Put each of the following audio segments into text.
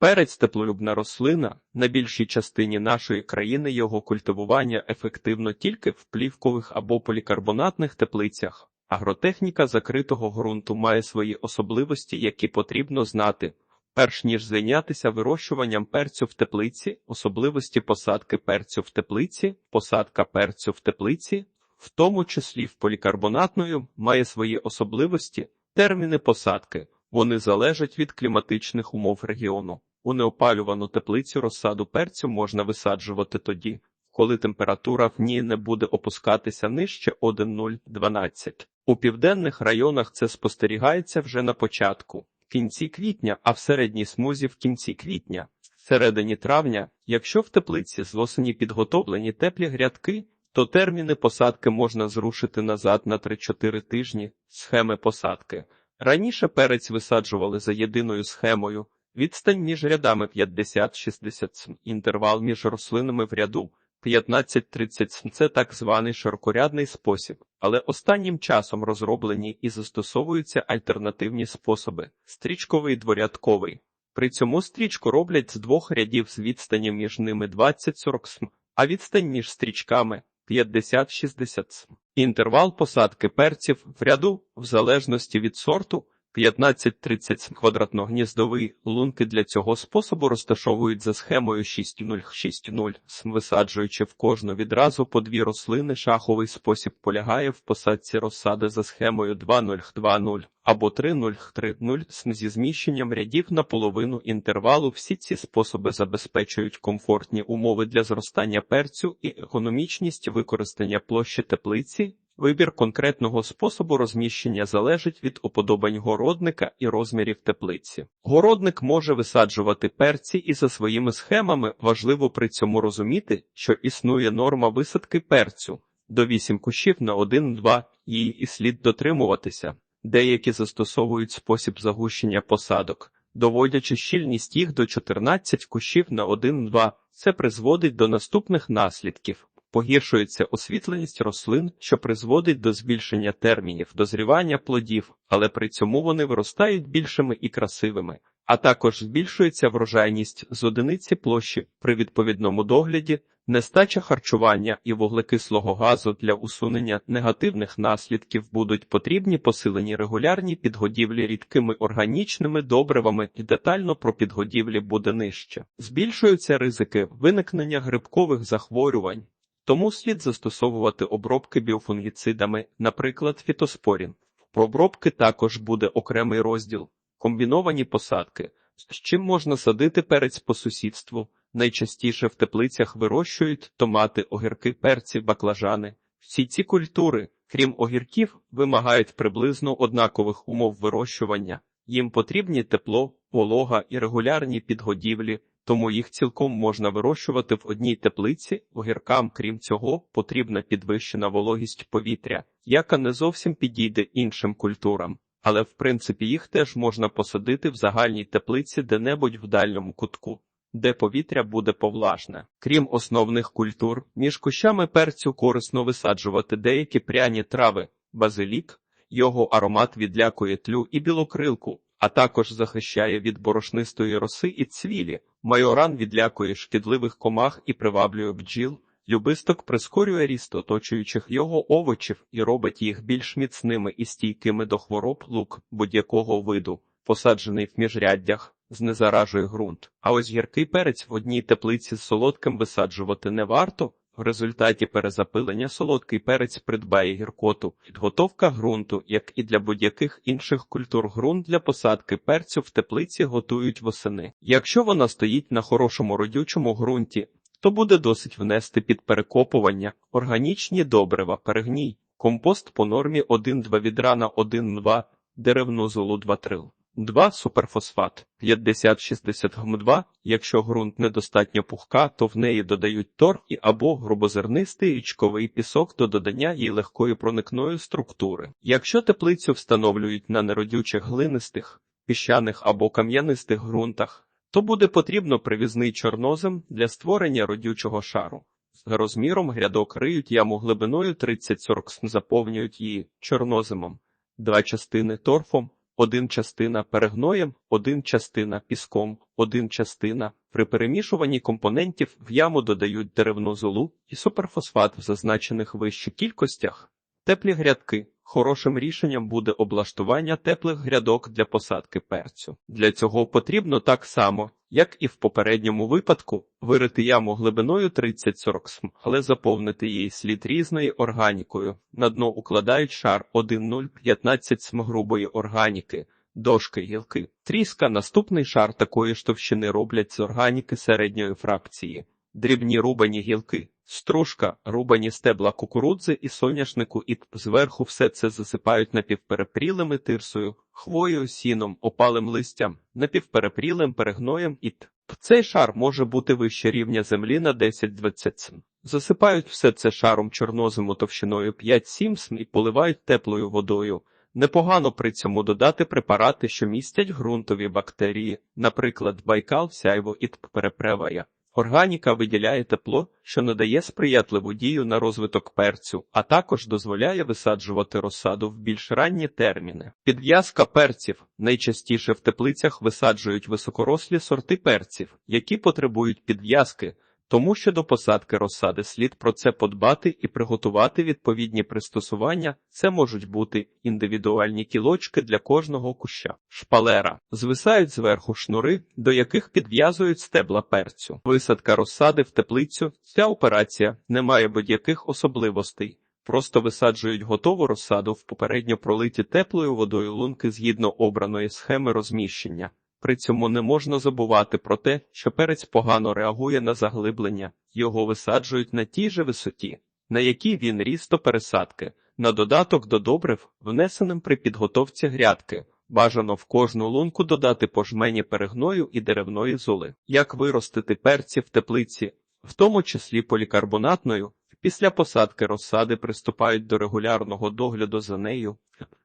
Перець теплолюбна рослина. На більшій частині нашої країни його культивування ефективно тільки в плівкових або полікарбонатних теплицях. Агротехніка закритого ґрунту має свої особливості, які потрібно знати. Перш ніж зайнятися вирощуванням перцю в теплиці, особливості посадки перцю в теплиці, посадка перцю в теплиці, в тому числі в полікарбонатною, має свої особливості, терміни посадки. Вони залежать від кліматичних умов регіону. У неопалювану теплицю розсаду перцю можна висаджувати тоді, коли температура в ній не буде опускатися нижче 1,012. У південних районах це спостерігається вже на початку, в кінці квітня, а в середній смузі в кінці квітня. В середині травня, якщо в теплиці з осені підготовлені теплі грядки, то терміни посадки можна зрушити назад на 3-4 тижні схеми посадки. Раніше перець висаджували за єдиною схемою. Відстань між рядами 50-60 см, інтервал між рослинами в ряду 15-30 см. Це так званий широкорядний спосіб, але останнім часом розроблені і застосовуються альтернативні способи – стрічковий дворядковий. При цьому стрічку роблять з двох рядів з відстані між ними 20-40 см, а відстань між стрічками 50-60 см. Інтервал посадки перців в ряду, в залежності від сорту, 15-30 квадратно-гніздовий лунки для цього способу розташовують за схемою 6-0-6-0, висаджуючи в кожну відразу по дві рослини. Шаховий спосіб полягає в посадці розсади за схемою 2-0-2-0 або 3-0-3-0 зі зміщенням рядів на половину інтервалу. Всі ці способи забезпечують комфортні умови для зростання перцю і економічність використання площі теплиці. Вибір конкретного способу розміщення залежить від уподобань городника і розмірів теплиці. Городник може висаджувати перці і за своїми схемами важливо при цьому розуміти, що існує норма висадки перцю до 8 кущів на 1-2, її і слід дотримуватися. Деякі застосовують спосіб загущення посадок, доводячи щільність їх до 14 кущів на 1-2. Це призводить до наступних наслідків. Погіршується освітленість рослин, що призводить до збільшення термінів дозрівання плодів, але при цьому вони виростають більшими і красивими, а також збільшується врожайність з одиниці площі при відповідному догляді, нестача харчування і вуглекислого газу для усунення негативних наслідків будуть потрібні посилені регулярні підгодівлі рідкими органічними добривами і детально про підгодівлі буде нижче. Збільшуються ризики виникнення грибкових захворювань. Тому слід застосовувати обробки біофунгіцидами, наприклад, фітоспорін. Про обробки також буде окремий розділ, комбіновані посадки, з чим можна садити перець по сусідству. Найчастіше в теплицях вирощують томати, огірки, перці, баклажани. Всі ці культури, крім огірків, вимагають приблизно однакових умов вирощування. Їм потрібні тепло, волога і регулярні підгодівлі тому їх цілком можна вирощувати в одній теплиці. Огіркам, крім цього, потрібна підвищена вологість повітря, яка не зовсім підійде іншим культурам, але в принципі їх теж можна посадити в загальній теплиці де-небудь в дальньому кутку. Де повітря буде повлажне. Крім основних культур, між кущами перцю корисно висаджувати деякі пряні трави, базилік, його аромат відлякує тлю і білокрилку, а також захищає від борошнистої роси і цвілі. Майоран відлякує шкідливих комах і приваблює бджіл. Любисток прискорює ріст оточуючих його овочів і робить їх більш міцними і стійкими до хвороб лук будь-якого виду, посаджений в міжряддях, знезаражує ґрунт. А ось гіркий перець в одній теплиці з солодким висаджувати не варто. В результаті перезапилення солодкий перець придбає гіркоту, підготовка ґрунту, як і для будь-яких інших культур ґрунт для посадки перцю в теплиці готують восени. Якщо вона стоїть на хорошому родючому ґрунті, то буде досить внести під перекопування органічні добрива, перегній, компост по нормі 1-2 відра на 1-2, деревну золу 2 трил. 2 суперфосфат 50-60 гм2. Якщо ґрунт недостатньо пухка, то в неї додають тор і або грубозернистий річковий пісок до додання їй легкої проникної структури. Якщо теплицю встановлюють на неродючих глинистих, піщаних або кам'янистих ґрунтах, то буде потрібно привізний чорнозем для створення родючого шару. З розміром грядок риють яму глибиною 30-40 см, заповнюють її чорноземом, два частини торфом. Один частина перегноєм, один частина піском, один частина. При перемішуванні компонентів в яму додають деревну золу і суперфосфат в зазначених вище кількостях. Теплі грядки. Хорошим рішенням буде облаштування теплих грядок для посадки перцю. Для цього потрібно так само, як і в попередньому випадку, вирити яму глибиною 30-40 см, але заповнити її слід різною органікою. На дно укладають шар 1,015 см грубої органіки, дошки гілки. Тріска наступний шар такої ж товщини роблять з органіки середньої фракції, дрібні рубані гілки. Стружка, рубані стебла кукурудзи і соняшнику, і зверху все це засипають напівперепрілими тирсою, хвоєю, сіном, опалим листям, напівперепрілим перегноєм і т. Цей шар може бути вище рівня землі на 10-20 см. Засипають все це шаром чорнозиму товщиною 5-7 см і поливають теплою водою. Непогано при цьому додати препарати, що містять ґрунтові бактерії, наприклад, байкал, сяйво і перепревая. Органіка виділяє тепло, що надає сприятливу дію на розвиток перцю, а також дозволяє висаджувати розсаду в більш ранні терміни. Підв'язка перців найчастіше в теплицях висаджують високорослі сорти перців, які потребують підв'язки. Тому що до посадки розсади слід про це подбати і приготувати відповідні пристосування. Це можуть бути індивідуальні кілочки для кожного куща. Шпалера звисають зверху шнури, до яких підв'язують стебла перцю. Висадка розсади в теплицю. Ця операція не має будь-яких особливостей. Просто висаджують готову розсаду в попередньо пролиті теплою водою лунки згідно обраної схеми розміщення. При цьому не можна забувати про те, що перець погано реагує на заглиблення, його висаджують на тій же висоті, на якій він ріс до пересадки, на додаток до добрив, внесеним при підготовці грядки. Бажано в кожну лунку додати по жмені перегною і деревної золи. Як виростити перці в теплиці, в тому числі полікарбонатною, після посадки розсади приступають до регулярного догляду за нею,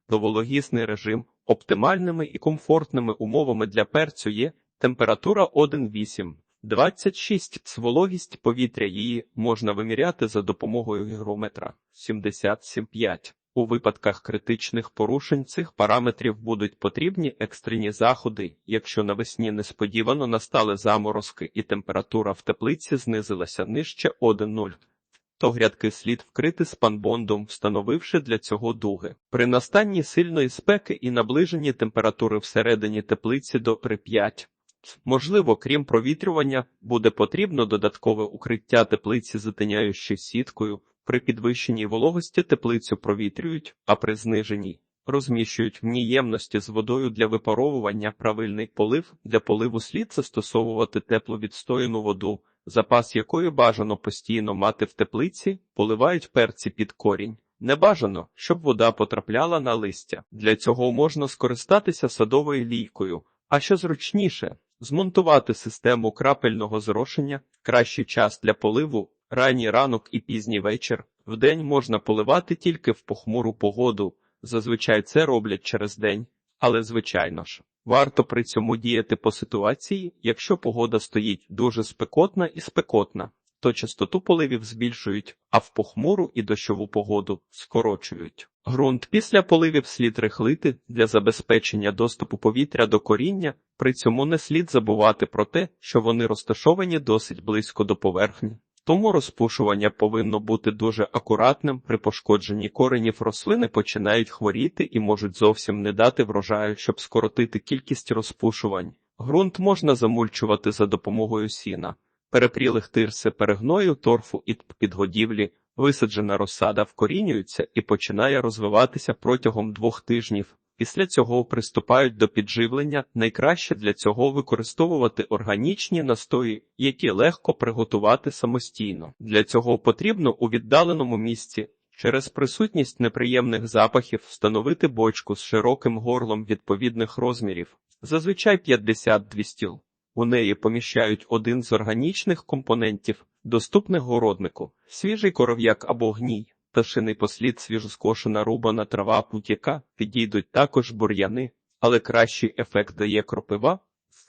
Довологісний режим оптимальними і комфортними умовами для перцю є температура 1,8. 26 вологість повітря її можна виміряти за допомогою гігрометра 77,5. У випадках критичних порушень цих параметрів будуть потрібні екстрені заходи, якщо навесні несподівано настали заморозки і температура в теплиці знизилася нижче 1,0 то грядки слід вкрити спанбондом, встановивши для цього дуги. При настанні сильної спеки і наближенні температури всередині теплиці до 3-5. Можливо, крім провітрювання, буде потрібно додаткове укриття теплиці затиняючою сіткою. При підвищеній вологості теплицю провітрюють, а при зниженій розміщують в ній з водою для випаровування правильний полив. Для поливу слід застосовувати тепловідстояну воду запас якої бажано постійно мати в теплиці, поливають перці під корінь. Не бажано, щоб вода потрапляла на листя. Для цього можна скористатися садовою лійкою, а що зручніше, змонтувати систему крапельного зрошення, кращий час для поливу, ранній ранок і пізній вечір. Вдень можна поливати тільки в похмуру погоду. Зазвичай це роблять через день, але звичайно ж. Варто при цьому діяти по ситуації, якщо погода стоїть дуже спекотна і спекотна, то частоту поливів збільшують, а в похмуру і дощову погоду скорочують. Грунт після поливів слід рихлити для забезпечення доступу повітря до коріння, при цьому не слід забувати про те, що вони розташовані досить близько до поверхні. Тому розпушування повинно бути дуже акуратним. При пошкодженні коренів рослини починають хворіти і можуть зовсім не дати врожаю, щоб скоротити кількість розпушувань. Грунт можна замульчувати за допомогою сіна, перепрілих тирси перегною, торфу і підгодівлі. Висаджена розсада вкорінюється і починає розвиватися протягом двох тижнів. Після цього приступають до підживлення. Найкраще для цього використовувати органічні настої, які легко приготувати самостійно. Для цього потрібно у віддаленому місці через присутність неприємних запахів встановити бочку з широким горлом відповідних розмірів, зазвичай 52 стіл. У неї поміщають один з органічних компонентів, доступних городнику, свіжий коров'як або гній. Пташиний послід свіжоскошена рубана трава путяка, підійдуть також бур'яни, але кращий ефект дає кропива,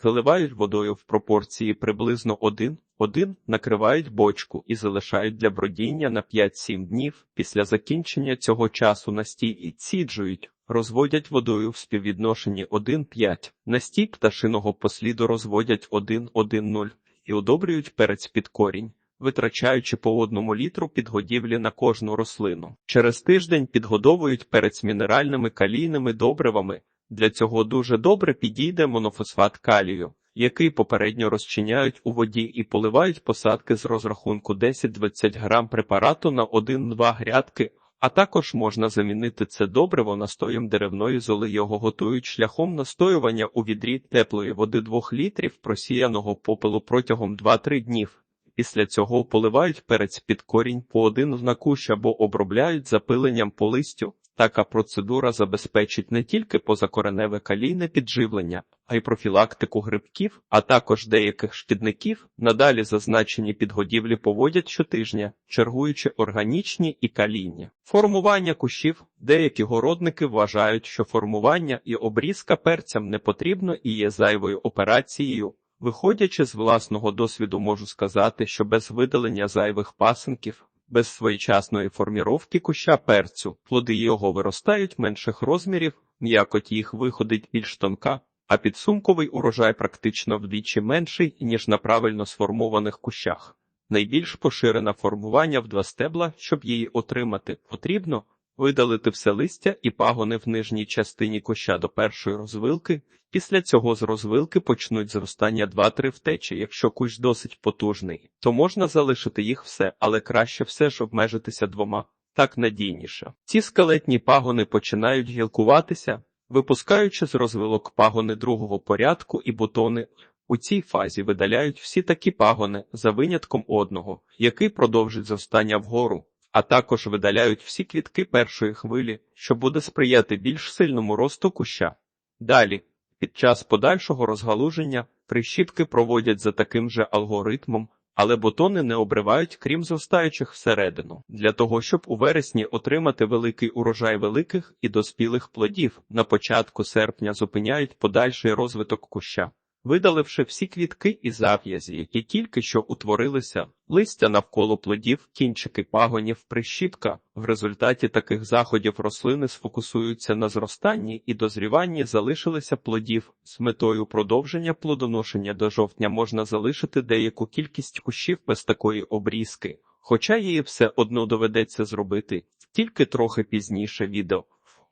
заливають водою в пропорції приблизно 1, 1, накривають бочку і залишають для бродіння на 5-7 днів. Після закінчення цього часу настій і ціджують. розводять водою в співвідношенні 1,5. Настій пташиного посліду розводять 1,1,0 і удобрюють перець під корінь, витрачаючи по одному літру підгодівлі на кожну рослину. Через тиждень підгодовують перець мінеральними калійними добривами. Для цього дуже добре підійде монофосфат калію, який попередньо розчиняють у воді і поливають посадки з розрахунку 10-20 грам препарату на 1-2 грядки, а також можна замінити це добриво настоєм деревної золи. Його готують шляхом настоювання у відрі теплої води 2 літрів просіяного попелу протягом 2-3 днів. Після цього поливають перець під корінь по один на кущ або обробляють запиленням по листю. Така процедура забезпечить не тільки позакореневе калійне підживлення, а й профілактику грибків, а також деяких шкідників. Надалі зазначені підгодівлі поводять щотижня, чергуючи органічні і калійні. Формування кущів. Деякі городники вважають, що формування і обрізка перцям не потрібно і є зайвою операцією. Виходячи з власного досвіду, можу сказати, що без видалення зайвих пасинків, без своєчасної форміровки куща перцю, плоди його виростають менших розмірів, м'якоть їх виходить більш тонка, а підсумковий урожай практично вдвічі менший, ніж на правильно сформованих кущах. Найбільш поширене формування в два стебла, щоб її отримати, потрібно видалити все листя і пагони в нижній частині куща до першої розвилки. Після цього з розвилки почнуть зростання 2-3 втечі. Якщо кущ досить потужний, то можна залишити їх все, але краще все ж обмежитися двома, так надійніше. Ці скелетні пагони починають гілкуватися, випускаючи з розвилок пагони другого порядку і бутони. У цій фазі видаляють всі такі пагони за винятком одного, який продовжить зростання вгору, а також видаляють всі квітки першої хвилі, що буде сприяти більш сильному росту куща. Далі, під час подальшого розгалуження, прищіпки проводять за таким же алгоритмом, але бутони не обривають, крім зростаючих всередину. Для того, щоб у вересні отримати великий урожай великих і доспілих плодів, на початку серпня зупиняють подальший розвиток куща. Видаливши всі квітки і зав'язі, які тільки що утворилися, листя навколо плодів, кінчики пагонів, прищіпка. В результаті таких заходів рослини сфокусуються на зростанні і дозріванні залишилися плодів. З метою продовження плодоношення до жовтня можна залишити деяку кількість кущів без такої обрізки, хоча її все одно доведеться зробити тільки трохи пізніше відео.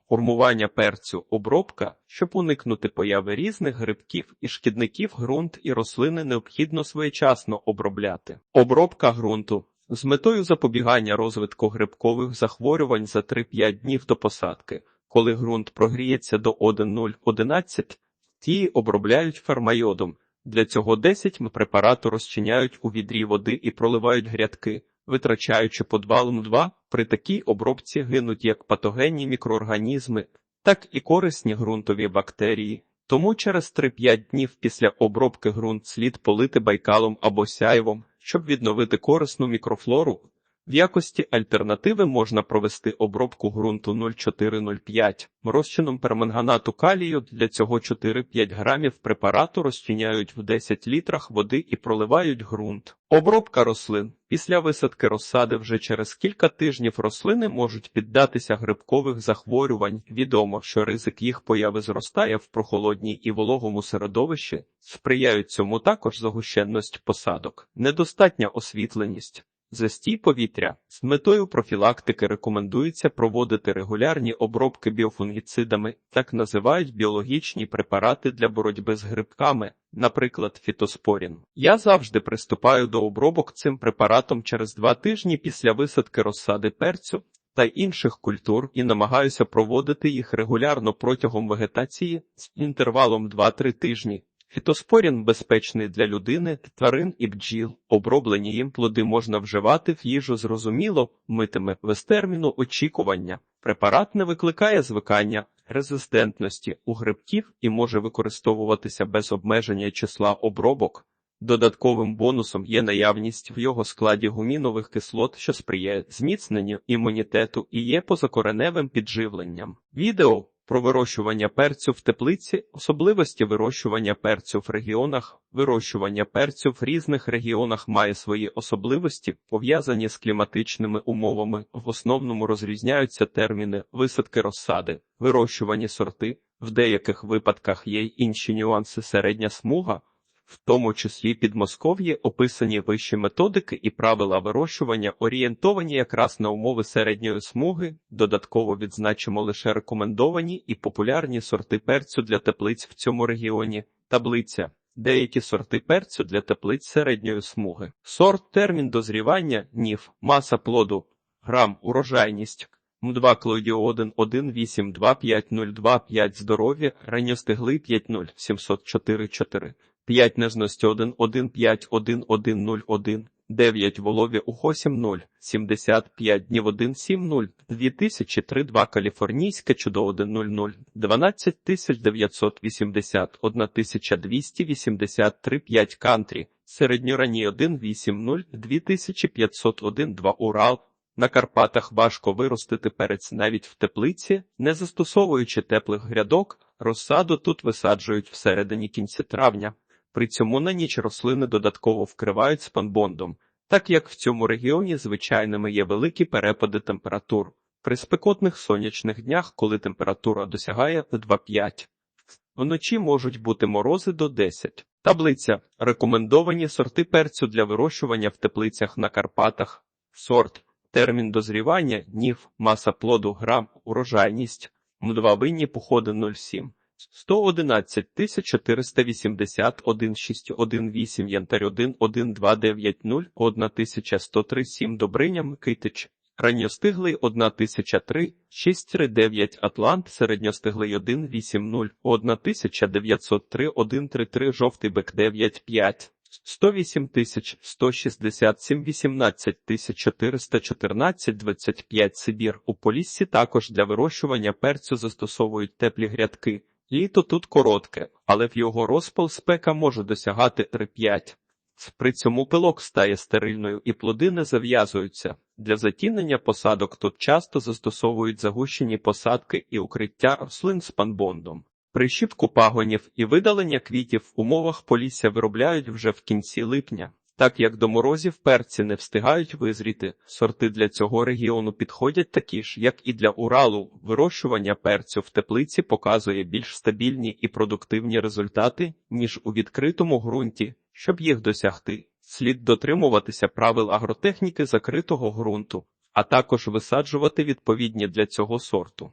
Формування перцю, обробка, щоб уникнути появи різних грибків і шкідників ґрунт і рослини необхідно своєчасно обробляти. Обробка ґрунту з метою запобігання розвитку грибкових захворювань за 3-5 днів до посадки, коли ґрунт прогріється до 1,011, ті обробляють фермайодом. Для цього 10 препарату розчиняють у відрі води і проливають грядки витрачаючи подвалом 2, при такій обробці гинуть як патогенні мікроорганізми, так і корисні ґрунтові бактерії. Тому через 3-5 днів після обробки ґрунт слід полити байкалом або сяйвом, щоб відновити корисну мікрофлору. В якості альтернативи можна провести обробку ґрунту 0,405 розчином перманганату калію. Для цього 4-5 грамів препарату розчиняють в 10 літрах води і проливають ґрунт. Обробка рослин після висадки розсади вже через кілька тижнів рослини можуть піддатися грибкових захворювань. Відомо, що ризик їх появи зростає в прохолодній і вологому середовищі. Сприяють цьому також загущенність посадок, недостатня освітленість. Застій повітря з метою профілактики рекомендується проводити регулярні обробки біофунгіцидами, так називають біологічні препарати для боротьби з грибками, наприклад, фітоспорін. Я завжди приступаю до обробок цим препаратом через два тижні після висадки розсади перцю та інших культур і намагаюся проводити їх регулярно протягом вегетації з інтервалом 2-3 тижні. Фітоспорін безпечний для людини, тварин і бджіл. Оброблені їм плоди можна вживати в їжу зрозуміло, митиме без терміну очікування. Препарат не викликає звикання, резистентності у грибків і може використовуватися без обмеження числа обробок. Додатковим бонусом є наявність в його складі гумінових кислот, що сприяє зміцненню імунітету і є позакореневим підживленням. Відео Про вирощування перцю в теплиці, особливості вирощування перцю в регіонах. Вирощування перцю в різних регіонах має свої особливості, пов'язані з кліматичними умовами. В основному розрізняються терміни висадки розсади, вирощувані сорти. В деяких випадках є й інші нюанси середня смуга, в тому числі Підмосков'ї описані вищі методики і правила вирощування, орієнтовані якраз на умови середньої смуги. Додатково відзначимо лише рекомендовані і популярні сорти перцю для теплиць в цьому регіоні. Таблиця. Деякі сорти перцю для теплиць середньої смуги. Сорт, термін дозрівання, ніф, маса плоду, грам, урожайність. М2 клодіодин 1825025 здоров'я, ранньостиглий 50 704 5 нежності 1151101 9 волові ухо 70 75 днів 170 2003 2 каліфорнійське чудо 100 12980 1283 5 кантрі середньоранній 180 2501 2 Урал на Карпатах важко виростити перець навіть в теплиці, не застосовуючи теплих грядок, розсаду тут висаджують всередині кінці травня. При цьому на ніч рослини додатково вкривають спанбондом, так як в цьому регіоні звичайними є великі перепади температур. При спекотних сонячних днях, коли температура досягає 2,5, вночі можуть бути морози до 10. Таблиця. Рекомендовані сорти перцю для вирощування в теплицях на Карпатах. Сорт. Термін дозрівання, ніф, маса плоду, грам, урожайність, м2 винні походи 0,7. 111 480 1618 янтарь 1 1290 1103 7 Добриня Микитич. Ранньостиглий 1003 639 Атлант. Середньостиглий 180 1903 133 Жовтий бик 95 108 тисяч 167 18 тисяч 414 25 Сибір. У Поліссі також для вирощування перцю застосовують теплі грядки. Літо тут коротке, але в його розпал спека може досягати 3-5. При цьому пилок стає стерильною і плоди не зав'язуються. Для затінення посадок тут часто застосовують загущені посадки і укриття рослин з панбондом. Прищіпку пагонів і видалення квітів в умовах полісся виробляють вже в кінці липня. Так як до морозів перці не встигають визріти, сорти для цього регіону підходять такі ж, як і для Уралу. Вирощування перцю в теплиці показує більш стабільні і продуктивні результати, ніж у відкритому ґрунті. Щоб їх досягти, слід дотримуватися правил агротехніки закритого ґрунту, а також висаджувати відповідні для цього сорту.